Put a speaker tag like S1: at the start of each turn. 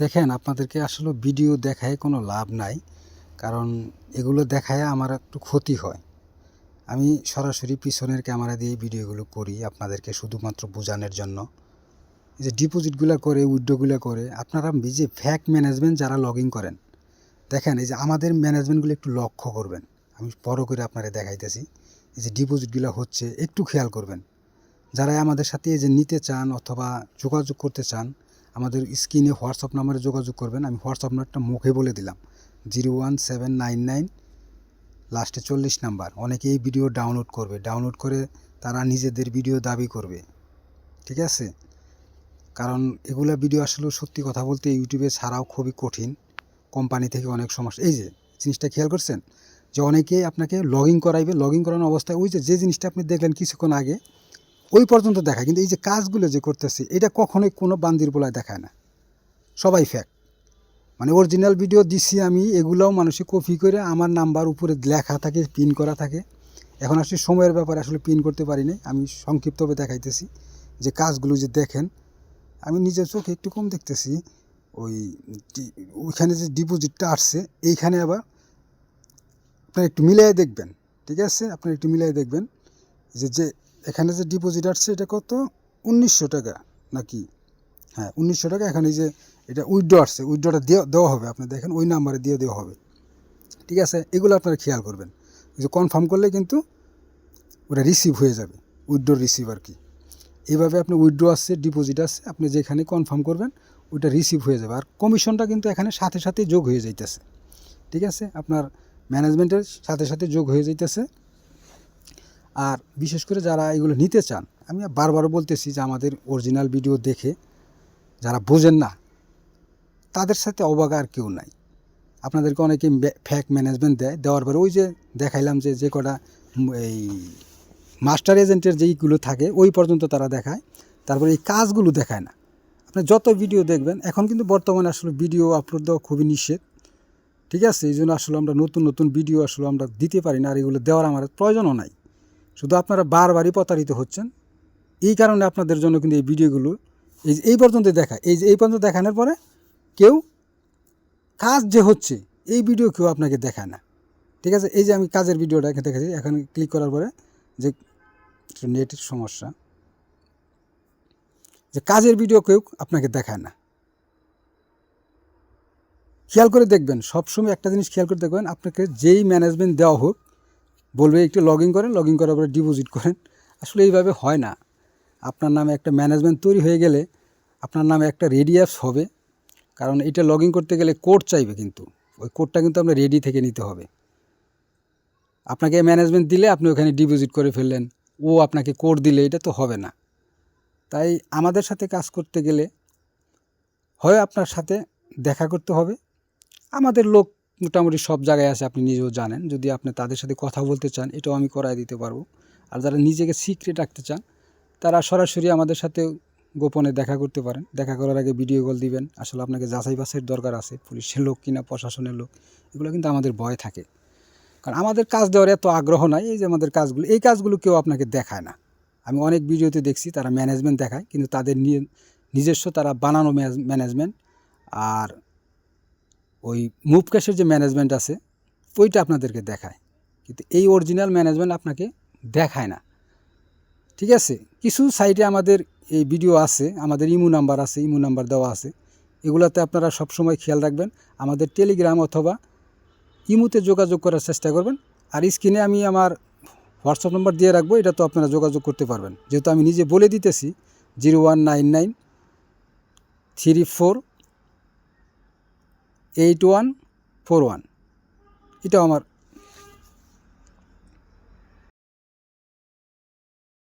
S1: দেখেন, আপনাদেরকে আসলে ভিডিও দেখায় কোনো লাভ নাই, কারণ এগুলো দেখায় আমার একটু ক্ষতি হয়। আমি সরাসরি পিছনের ক্যামেরা দিয়ে ভিডিওগুলো করি আপনাদেরকে শুধুমাত্র বোঝানোর জন্য। এই যে ডিপোজিটগুলো করে, উইড্রোগুলো করে, আপনারা যে ফ্যাক ম্যানেজমেন্ট যারা লগ করেন, দেখেন, এই যে আমাদের ম্যানেজমেন্টগুলো একটু লক্ষ্য করবেন। আমি বড় করে আপনারা দেখাইতেছি, এই যে ডিপোজিটগুলো হচ্ছে, একটু খেয়াল করবেন। যারা আমাদের সাথে এই যে নিতে চান অথবা যোগাযোগ করতে চান আমাদের স্ক্রিনে হোয়াটসঅ্যাপ নাম্বারে যোগাযোগ করবেন। আমি হোয়াটসঅ্যাপ নাম্বারটা মুখে বলে দিলাম। Zero one seven nine nine, লাস্টে চল্লিশ নাম্বার। অনেকে এই ভিডিও ডাউনলোড করবে। ডাউনলোড করে তারা নিজেদের ভিডিও দাবি করবে। ঠিক আছে? কারণ এগুলা ভিডিও আসলে সত্যি কথা বলতে ইউটিউবে ছাড়াও খুবই কঠিন। কোম্পানি থেকে অনেক সমস্যা। এই যে, জিনিসটা খেয়াল করছেন? যে অনেকে আপনাকে লগ ইন করাইবে। লগ ইন করানোর অবস্থায় ওই যে যে জিনিসটা আপনি দেখলেন কিছুক্ষণ আগে ওই পর্যন্ত দেখায়। কিন্তু এই যে কাজগুলো যে করতেছে, এটা কখনোই কোনো বান্দির বলায় দেখায় না। সবাই ফ্যাক মানে অরিজিনাল ভিডিও দিছি আমি, এগুলোও মানুষে কপি করে আমার নাম্বার উপরে লেখা থাকে পিন করা থাকে। এখন আসলে সময়ের ব্যাপারে আসলে পিন করতে পারি নাই। আমি সংক্ষিপ্তভাবে দেখাইতেছি যে কাজগুলো যে দেখেন, আমি নিজের চোখে একটু কম দেখতেছি। ওই ওইখানে যে ডিপোজিটটা আসছে, এইখানে আবার আপনার একটু মিলিয়ে দেখবেন। ঠিক আছে? আপনার একটু মিলিয়ে দেখবেন যে যে এখানে যে ডিপোজিট আসছে, এটা কত? উনিশশো টাকা নাকি? হ্যাঁ উনিশশো টাকা। এখানে যে এটা উইড্রো আসছে উইড্রোটা দেওয়া দেওয়া হবে। আপনি দেখেন, ওই নাম্বারে দিয়ে দেওয়া হবে। ঠিক আছে? এগুলো আপনারা খেয়াল করবেন। যে কনফার্ম করলে কিন্তু ওটা রিসিভ হয়ে যাবে। উইড্রো রিসিভ আর কি। এইভাবে আপনি উইড্রো আসছে ডিপোজিট আসছে, আপনি যেখানে কনফার্ম করবেন, ওইটা রিসিভ হয়ে যাবে। আর কমিশনটা কিন্তু এখানে সাথে সাথে যোগ হয়ে যাইতেছে। ঠিক আছে? আপনার ম্যানেজমেন্টের সাথে সাথে যোগ হয়ে যাইতেছে। আর বিশেষ করে যারা এগুলো নিতে চান, আমি বারবার বলতেছি যে আমাদের অরিজিনাল ভিডিও দেখে যারা বোঝেন না, তাদের সাথে অবাক আর কেউ নাই। আপনাদেরকে অনেকে ফ্যাক ম্যানেজমেন্ট দেয়, দেওয়ার পরে ওই যে দেখাইলাম যে যে কটা এই মাস্টার এজেন্টের যেইগুলো থাকে, ওই পর্যন্ত তারা দেখায়, তারপরে এই কাজগুলো দেখায় না। আপনি যত ভিডিও দেখবেন, এখন কিন্তু বর্তমানে আসলে ভিডিও আপলোড দেওয়া খুবই নিষেধ, ঠিক আছে? এই জন্য আসলে আমরা নতুন নতুন ভিডিও আসলে আমরা দিতে পারি না, আর এগুলো দেওয়ার আমার প্রয়োজনও নাই। শুধু আপনারা বারবারই প্রতারিত হচ্ছেন, এই কারণে আপনাদের জন্য কিন্তু এই ভিডিওগুলো, এই এই পর্যন্ত দেখা, এই যে এই পর্যন্ত দেখানোর পরে কেউ কাজ যে হচ্ছে, এই ভিডিও কেউ আপনাকে দেখায় না। ঠিক আছে? এই যে আমি কাজের ভিডিওটা এখানে দেখাচ্ছি, এখানে ক্লিক করার পরে যে নেটের সমস্যা, যে কাজের ভিডিও কেউ আপনাকে দেখায় না। খেয়াল করে দেখবেন, সবসময় একটা জিনিস খেয়াল করে দেখবেন, আপনাকে যেই ম্যানেজমেন্ট দেওয়া হোক বলবে একটু লগ ইন করেন লগ ইন করার পরে ডিপোজিট করেন। আসলে এইভাবে হয় না। আপনার নামে একটা ম্যানেজমেন্ট তৈরি হয়ে গেলে আপনার নামে একটা রেডি অ্যাপস হবে। কারণ এটা লগ ইন করতে গেলে কোড চাইবে কিন্তু। ওই কোডটা কিন্তু আপনার রেডি থেকে নিতে হবে। আপনাকে ম্যানেজমেন্ট দিলে আপনি ওখানে ডিপোজিট করে ফেললেন। ও আপনাকে কোড দিলে, এটা তো হবে না। তাই আমাদের সাথে কাজ করতে গেলে হয় আপনার সাথে দেখা করতে হবে। আমাদের লোক মোটামুটি সব জায়গায় আছে, আপনি নিজেও জানেন। যদি আপনি তাদের সাথে কথা বলতে চান, এটাও আমি করায় দিতে পারব। আর যারা নিজেকে সিক্রেট রাখতে চান, তারা সরাসরি আমাদের সাথে গোপনে দেখা করতে পারেন। দেখা করার আগে ভিডিও কল দিবেন। আসলে আপনাকে যাচাই বাছাইয়ের দরকার আছে, পুলিশের লোক কিনা, প্রশাসনের লোক, এগুলো কিন্তু আমাদের ভয় থাকে। কারণ আমাদের কাজ দেওয়ার এত আগ্রহ নাই, এই যে আমাদের কাজগুলো, এই কাজগুলো কেউ আপনাকে দেখায় না। আমি অনেক ভিডিওতে দেখছি, তারা ম্যানেজমেন্ট দেখায়, কিন্তু তাদের নিজস্ব তারা বানানো ম্যানেজমেন্ট আর ওই মুভ ক্যাশের যে ম্যানেজমেন্ট আছে, ওইটা আপনাদেরকে দেখায়। কিন্তু এই অরিজিনাল ম্যানেজমেন্ট আপনাকে দেখায় না। ঠিক আছে? কিছু সাইটে আমাদের এই ভিডিও আছে, আমাদের ইমো নাম্বার আছে, ইমো নাম্বার দেওয়া আছে। এগুলোতে আপনারা সবসময় খেয়াল রাখবেন। আমাদের টেলিগ্রাম অথবা ইমোতে যোগাযোগ করার চেষ্টা করবেন। আর স্ক্রিনে আমি আমার হোয়াটসঅ্যাপ নাম্বার দিয়ে রাখব, এটা তো আপনারা যোগাযোগ করতে পারবেন। যেহেতু আমি নিজে বলে দিতেছি, zero one nine nine three four eight one four one. এটাও আমার